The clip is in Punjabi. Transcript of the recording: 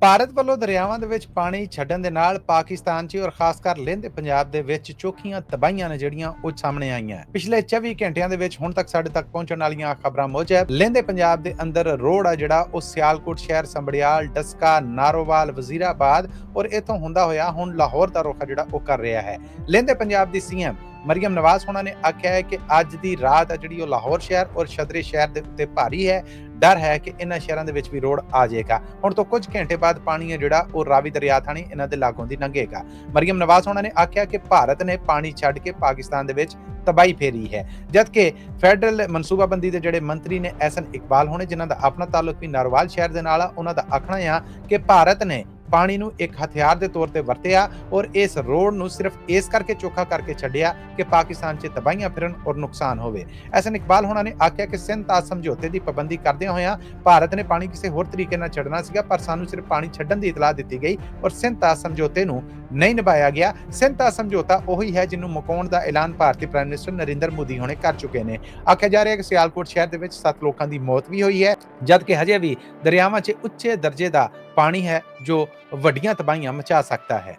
ਭਾਰਤ ਵੱਲੋਂ ਦਰਿਆਵਾਂ ਦੇ ਵਿੱਚ ਪਾਣੀ ਛੱਡਣ ਦੇ ਨਾਲ ਪਾਕਿਸਤਾਨ 'ਚ ਔਰ ਖਾਸ ਕਰ ਲਹਿੰਦੇ ਪੰਜਾਬ ਦੇ ਵਿੱਚ ਚੋਖੀਆਂ ਤਬਾਹੀਆਂ ਨੇ ਜਿਹੜੀਆਂ ਉਹ ਸਾਹਮਣੇ ਆਈਆਂ। ਪਿਛਲੇ 24 ਘੰਟਿਆਂ ਦੇ ਵਿੱਚ ਹੁਣ ਤੱਕ ਸਾਡੇ ਤੱਕ ਪਹੁੰਚਣ ਵਾਲੀਆਂ ਖਬਰਾਂ ਮੁਜਬ ਲਹਿੰਦੇ ਪੰਜਾਬ ਦੇ ਅੰਦਰ ਰੋਡ ਆ ਜਿਹੜਾ ਉਹ ਸਿਆਲਕੋਟ ਸ਼ਹਿਰ, ਸੰਭੜਿਆਲ, ਡਸਕਾ, ਨਾਰੋਵਾਲ, ਵਜ਼ੀਰਾਬਾਦ ਔਰ ਇਥੋਂ ਹੁੰਦਾ ਹੋਇਆ ਹੁਣ ਲਾਹੌਰ ਦਾ ਰੁਖ ਜਿਹੜਾ ਉਹ ਕਰ ਰਿਹਾ ਹੈ। ਲਹਿੰਦੇ ਪੰਜਾਬ ਦੀ ਸੀਐਮ ਮਰੀਮ ਨਵਾਜ਼ ਹੋਣਾ ਨੇ ਆਖਿਆ ਹੈ ਕਿ ਅੱਜ ਦੀ ਰਾਤ ਆ ਜਿਹੜੀ ਉਹ ਲਾਹੌਰ ਸ਼ਹਿਰ ਔਰ ਸ਼ਦਰੇ ਸ਼ਹਿਰ ਦੇ ਉੱਤੇ ਭਾਰੀ ਹੈ। ਡਰ ਹੈ ਕਿ ਇਹਨਾਂ ਸ਼ਹਿਰਾਂ ਦੇ ਵਿੱਚ ਵੀ ਰੋਡ ਆ ਜਾਏਗਾ। ਹੁਣ ਤੋਂ ਕੁਝ ਘੰਟੇ ਬਾਅਦ ਪਾਣੀ ਹੈ ਜਿਹੜਾ ਉਹ ਰਾਵੀ ਦਰਿਆ ਥਾਣੀ ਇਹਨਾਂ ਦੇ ਲਾਗੋਂ ਦੀ ਲੰਘੇਗਾ। ਮਰੀਮ ਨਵਾਜ਼ ਹੋਣਾ ਨੇ ਆਖਿਆ ਕਿ ਭਾਰਤ ਨੇ ਪਾਣੀ ਛੱਡ ਕੇ ਪਾਕਿਸਤਾਨ ਦੇ ਵਿੱਚ ਤਬਾਹੀ ਫੇਰੀ ਹੈ। ਜਦਕਿ ਫੈਡਰਲ ਮਨਸੂਬਾਬੰਦੀ ਦੇ ਜਿਹੜੇ ਮੰਤਰੀ ਨੇ ਐਸਨ ਇਕਬਾਲ ਹੋਣੇ, ਜਿਨ੍ਹਾਂ ਦਾ ਆਪਣਾ ਤਾਲੁਕ ਵੀ ਨਾਰਵਾਲ ਸ਼ਹਿਰ ਦੇ ਨਾਲ ਆ, ਉਹਨਾਂ ਦਾ ਆਖਣਾ ਆ ਕਿ ਭਾਰਤ ਨੇ ਪਾਣੀ ਨੂੰ ਇੱਕ ਹਥਿਆਰ ਦੇ ਤੌਰ ਤੇ ਵਰਤਿਆ ਔਰ ਇਸ ਰੋਡ ਨੂੰ ਸਿਰਫ ਇਸ ਕਰਕੇ ਚੋਖਾ ਕਰਕੇ ਛੱਡਿਆ ਕਿ ਪਾਕਿਸਤਾਨ 'ਚ ਤਬਾਹੀਆਂ ਫਿਰਨ ਔਰ ਨੁਕਸਾਨ ਹੋਵੇ। ਐਸਨ ਇਕਬਾਲ ਹੋਣਾ ਨੇ ਆਖਿਆ ਕਿ ਸਿੰਧ ਤਾਜ ਸਮਝੌਤੇ ਦੀ ਪਾਬੰਦੀ ਕਰਦਿਆਂ ਹੋਇਆਂ ਭਾਰਤ ਨੇ ਪਾਣੀ ਕਿਸੇ ਹੋਰ ਤਰੀਕੇ ਨਾਲ ਛੱਡਣਾ ਸੀਗਾ, ਪਰ ਸਾਨੂੰ ਸਿਰਫ ਪਾਣੀ ਛੱਡਣ ਦੀ ਇਤਲਾਹ ਦਿੱਤੀ ਗਈ ਔਰ ਸਿੰਧ ਤਾਜ ਸਮਝੌਤੇ ਨੂੰ ਨਹੀਂ ਨਿਭਾਇਆ ਗਿਆ। ਸਿੰਧ ਤਾਜ ਸਮਝੌਤਾ ਉਹੀ ਹੈ ਜਿਹਨੂੰ ਮੁਕਾਉਣ ਦਾ ਐਲਾਨ ਭਾਰਤੀ ਪ੍ਰਾਈਮ ਮਿਨਿਸਟਰ ਨਰਿੰਦਰ ਮੋਦੀ ਹੋਣੇ ਕਰ ਚੁੱਕੇ ਨੇ। ਆਖਿਆ ਜਾ ਰਿਹਾ ਹੈ ਕਿ ਸਿਆਲਕੋਟ ਸ਼ਹਿਰ ਦੇ ਵਿੱਚ 7 ਲੋਕਾਂ ਦੀ ਮੌਤ ਵੀ ਹੋਈ ਹੈ, ਜਦਕਿ ਹਜੇ ਵੀ ਦਰਿਆਵਾਂ 'ਚ ਉੱਚੇ ਦਰਜੇ ਦਾ ਪਾਣੀ ਹੈ ਜੋ ਵੱਡੀਆਂ ਤਬਾਹੀਆਂ ਮਚਾ ਸਕਦਾ ਹੈ।